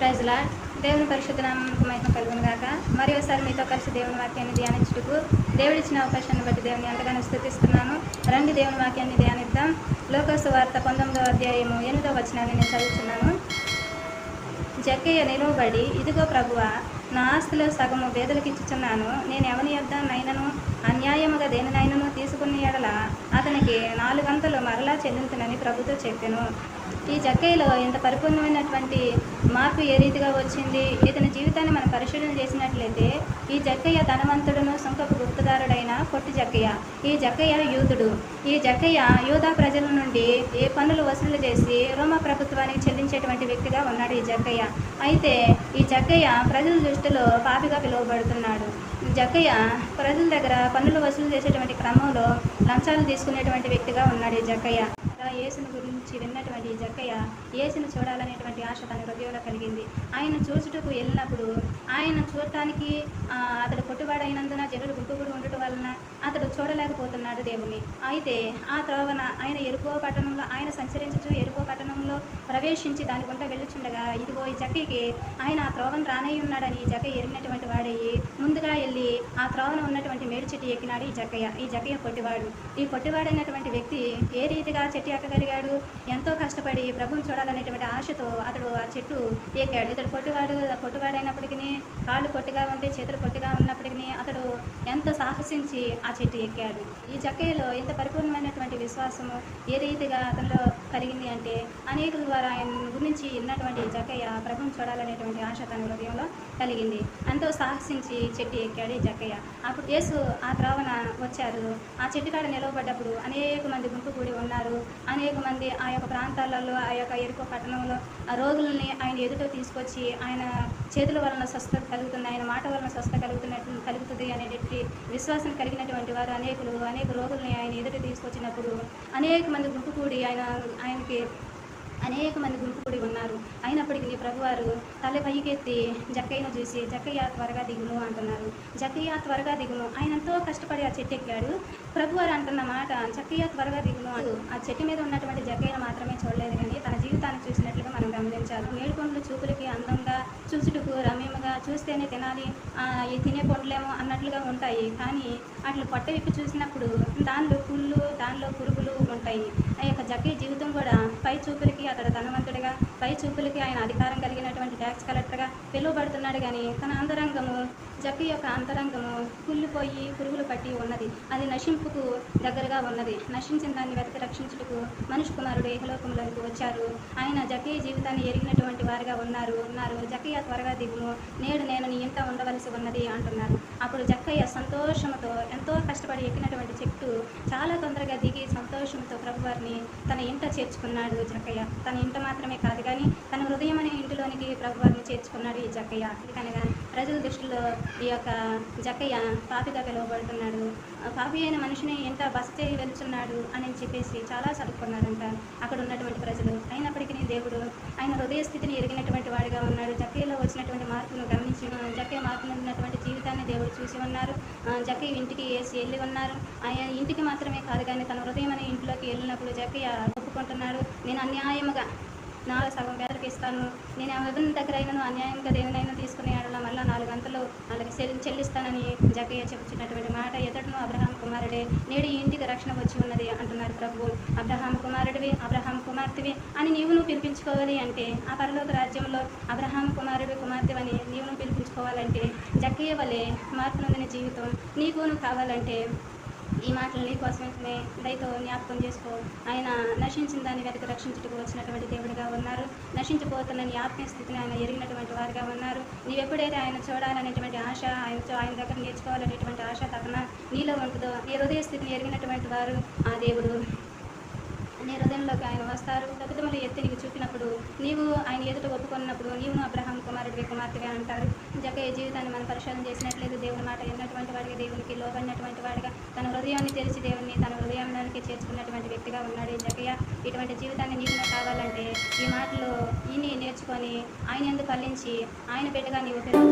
ప్రజల దేవుని పరిశుద్ధ నామకమైన కలుగును గాక. మరి ఒకసారి మీతో కలిసి దేవుని వాక్యాన్ని ధ్యానించుటకు దేవుడిచ్చిన అవకాశాన్ని బట్టి దేవుని ఎంతగానో స్థుతిస్తున్నాను. రండి దేవుని వాక్యాన్ని ధ్యానిద్దాం. లోకసు వార్త పంతొమ్మిదవ అధ్యాయము ఎనిమిదవ వచనాన్ని నేను చదువుతున్నాను జక్కయ్య నిలువబడి ఇదిగో ప్రభువ నా ఆస్తిలో సగము పేదలకు ఇచ్చుచున్నాను నేను ఎవని యొద్ద నైనను అన్యాయముగా దేనినైనను తీసుకున్న ఎడల అతనికి నాలుగంతలు మరలా చెల్లించనని ప్రభుతో చెప్పాను. ఈ జక్కయ్యలో ఇంత పరిపూర్ణమైనటువంటి మార్పు ఏ రీతిగా వచ్చింది? ఇతని జీవితాన్ని మనం పరిశీలన చేసినట్లయితే ఈ జక్కయ్య ధనవంతుడును సుంకపు గుప్తదారుడైన పొట్టి జక్కయ్య ఈ జక్కయ్య యూదుడు. ఈ జక్కయ్య యూదా ప్రజల నుండి ఏ పన్నులు వసూలు చేసి రోమా ప్రభుత్వానికి చెల్లించేటువంటి వ్యక్తిగా ఉన్నాడు ఈ జక్కయ్య అయితే ఈ జక్కయ్య ప్రజల దృష్టిలో పాపిగా పిలువబడుతున్నాడు. జక్కయ్య ప్రజల దగ్గర పన్నులు వసూలు చేసేటువంటి క్రమంలో లంచాలు తీసుకునేటువంటి వ్యక్తిగా ఉన్నాడు ఈ జక్కయ్య యేసుని గురించి విన్నటువంటి జక్కయ్య యేసును చూడాలనేటువంటి ఆశ తన హృదయంలో కలిగింది. ఆయన చూచుటకు వెళ్ళినప్పుడు ఆయన చూడటానికి అతడు పొట్టువాడైనందున జనులు గుంపుగుడు ఉండటం వలన అతడు చూడలేకపోతున్నాడు దేవుని అయితే ఆ త్రోవన ఆయన ఎరుకో పట్టణంలో ఆయన సంచరించుచు ఎరుకో పట్టణంలో ప్రవేశించి దాని గుంట వెళ్ళుచుండగా ఇదిగో ఈ జక్కయ్యకి ఆయన ఆ త్రోవను రానై ఉన్నాడని ఈ జక్కయ్య ఎరిగినటువంటి వాడయ్యి ముందుగా వెళ్ళి ఆ త్రోవన ఉన్నటువంటి మేడి చెట్టు ఎక్కినాడు ఈ జక్కయ్య ఈ జక్కయ్య పొట్టివాడు. ఈ పొట్టివాడైనటువంటి వ్యక్తి ఏ రీతిగా చెట్టు ఎక్కగలిగాడు ఎంతో కష్టపడి ప్రభుని చూడాలనేటువంటి ఆశతో అతడు ఆ చెట్టు ఎక్కాడు ఇతడు పొట్టువాడు పొట్టువాడైనప్పటికీ కాళ్ళు పొట్టిగా ఉంటే చేతులు పొట్టిగా ఉన్నప్పటికీ అతడు ఎంతో సాహసించి ఆ చెట్టు ఎక్కాడు. ఈ జక్కయ్యలో ఇంత పరిపూర్ణమైనటువంటి విశ్వాసము ఏ రీతిగా అతనిలో కలిగింది అంటే అనేకుల ద్వారా ఆయన గురించి విన్నటువంటి జక్కయ్య ప్రభం చూడాలనేటువంటి ఆశ తన హృదయంలో కలిగింది. ఎంతో సాహసించి చెట్టు ఎక్కాడు ఈ జక్కయ్య అప్పుడు యేసు ఆ ద్రావణ వచ్చారు. ఆ చెట్టు కాడ నిలవబడ్డప్పుడు అనేక మంది గుంపు కూడి ఉన్నారు. అనేక మంది ఆ యొక్క ప్రాంతాలలో ఆ యొక్క ఎరుకో పట్టణంలో ఆ రోగుల్ని ఆయన ఎదుట తీసుకొచ్చి ఆయన చేతుల వలన స్వస్థత కలుగుతుంది. ఆయన మాట వలన స్వస్థ కలుగుతున్నట్టు కలుగుతుంది అనేటువంటి విశ్వాసం కలిగినటువంటి వారు అనేకులు అనేక రోగుల్ని ఆయన ఎదుట తీసుకొచ్చినప్పుడు అనేక మంది గుంపు కూడి ఆయన ఆయనకి అనేక మంది గుంపు ఉన్నారు. అయినప్పటికీ ప్రభువారు తల పైకెత్తి జక్కయ్యను చూసి జక్కయ్య త్వరగా దిగును అంటున్నారు. జక్కయ్య త్వరగా దిగును ఆయన ఎంతో కష్టపడి ఆ చెట్టు ఎక్కాడు ప్రభువారు అంటున్న మాట జక్కయ్య త్వరగా దిగును అంటూ ఆ చెట్టు మీద ఉన్నటువంటి జక్కయ్యను మాత్రమే చూడలేదు కానీ తన జీవితాన్ని చూసినట్లుగా మనం గమనించాలి. మేడుకొండలు చూపులకి అందంగా చూసుటకు రమ్యముగా చూస్తేనే తినాలి ఆ, ఈ తినే పండ్లేమో అన్నట్లుగా ఉంటాయి. కానీ అట్లా పొట్ట విప్పి చూసినప్పుడు దానిలో పుళ్ళు దానిలో పురుగులు ఉంటాయి. ఆ యొక్క జక్కయ్య జీవితం కూడా పై చూపులకి అతడు ధనవంతుడిగా పై చూపులకి ఆయన అధికారం కలిగినటువంటి ట్యాక్స్ కలెక్టర్గా పిలువబడుతున్నాడు కానీ తన అంతరంగము జక్కి యొక్క అంతరంగము కుళ్ళిపోయి పురుగులు పట్టి ఉన్నది. అది నశింపుకు దగ్గరగా ఉన్నది. నశించిన దాన్ని వెతకి రక్షించుటకు మనుషు కుమారుడు ఏకలోకంలోకి వచ్చారు. ఆయన జక్కయ్య జీవితాన్ని ఎరిగినటువంటి వారిగా ఉన్నారు. ఉన్నారు. జకయ్య త్వరగా దిగుము. నేడు నేను నీ ఇంట ఉండవలసి ఉన్నది అంటున్నారు. అప్పుడు జక్కయ్య సంతోషంతో ఎంతో కష్టపడి ఎక్కినటువంటి చెట్టు చాలా తొందరగా దిగి సంతోషంతో వారిని తన ఇంట చేర్చుకున్నాడు జక్కయ్య. తన ఇంట మాత్రమే కాదు కానీ తన హృదయం అనే ఇంటిలోనికి ప్రభువారిని చేర్చుకున్నాడు ఈ జక్కయ్య. కనుక ప్రజల దృష్టిలో ఈ యొక్క జక్కయ్య పాపిగా పిలువబడుతున్నాడు పాపి అయిన మనిషిని ఎంత బస చేయి వెళ్తున్నాడు అని చెప్పేసి చాలా చదువుకున్నారంట అక్కడ ఉన్నటువంటి ప్రజలు. అయినప్పటికీ దేవుడు ఆయన హృదయ స్థితిని ఎరిగినటువంటి వాడిగా ఉన్నాడు. జక్కయ్యలో వచ్చినటువంటి మార్పును గమనించి జక్కయ్య మార్పు జీవితాన్ని దేవుడు చూసి ఉన్నారు. జక్కయ్య ఇంటికి వేసి వెళ్ళి ఉన్నారు. ఆయన ఇంటికి మాత్రమే కాదు కానీ తన హృదయం అనే ఇంట్లోకి వెళ్ళినప్పుడు జక్కయ్య ఒప్పుకుంటున్నాడు. నేను అన్యాయముగా నాలుగు సగం పేదలకు ఇస్తాను. నేను ఎవరి దగ్గర అయినను అన్యాయంగా దేనినైనా తీసుకునే ఆడలా చెల్లిస్తానని జగ్గయ్య చెప్పుచున్నటువంటి మాట ఎదుటను అబ్రహాం కుమారుడే నేడు ఈ ఇంటికి రక్షణ వచ్చి ఉన్నది అంటున్నారు ప్రభు. అబ్రహాం కుమారుడివి అబ్రహాం కుమార్తెవి అని నీవు నువ్వు పిలిపించుకోవాలి అంటే ఆ పరలోక రాజ్యంలో అబ్రహాం కుమారుడి కుమార్తెవని నీవును పిలిపించుకోవాలంటే జక్కయ్య వలె మార్పు జీవితం నీకు నువ్వు కావాలంటే ఈ మాటలు నీ కోసమే దయతో జ్ఞాపకం చేసుకో. ఆయన నశించిన దాన్ని వెతక రక్షించుటకు వచ్చినటువంటి దేవుడిగా ఉన్నారు. నశించిపోతున్న నీ ఆత్మీయ స్థితిని ఆయన ఎరిగినటువంటి వారిగా ఉన్నారు. నీవెప్పుడైతే ఆయన చూడాలనేటువంటి ఆశ ఆయన ఆయన దగ్గర నేర్చుకోవాలనేటువంటి ఆశ తపన నీలో ఉంటుందో నీ హృదయ స్థితిని ఎరిగినటువంటి వారు ఆ దేవుడు. హృదయంలోకి ఆయన వస్తారు. సతుతములు ఎత్తి నీకు చూపినప్పుడు నీవు ఆయన ఎదుట ఒప్పుకున్నప్పుడు నీవు అబ్రహాం కుమారుడివి కుమార్తెగా అంటారు. జక్కయ్య జీవితాన్ని మనం పరిశోధన చేసినట్లేదు. దేవుని మాట విన్నటువంటి వాడిగా దేవునికి లోబడినటువంటి వాడిగా తన హృదయాన్ని తెలిసి దేవుని తన హృదయంలోనికి చేర్చుకున్నటువంటి వ్యక్తిగా ఉన్నాడు జకయ్య ఇటువంటి జీవితాన్ని నీకు కావాలంటే ఈ మాటలు ఈయన నేర్చుకొని ఆయన ఎందుకు ఫలించి ఆయన బిడ్డగా నీవు పెరుగు